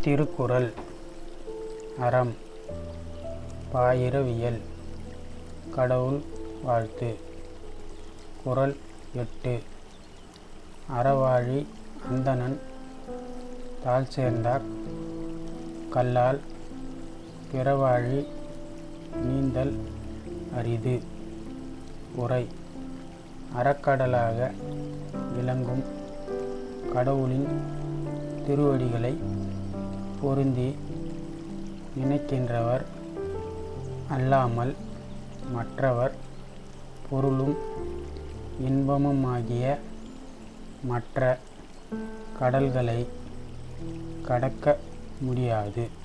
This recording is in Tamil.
திருக்குறள் அறம் பாயிரவியல் கடவுள் வாழ்த்து. குரல் எட்டு அறவாழி அந்தணன் தாழ் சேர்ந்தார். கல்லால் பிறவாழி நீந்தல் அரிது. உரை அறக்கடலாக விளங்கும் கடவுளின் திருவடிகளை பொருந்தி நினைக்கின்றவர் அல்லாமல் மற்றவர் பொருளும் இன்பமுமாகிய மற்ற கடல்களை கடக்க முடியாது.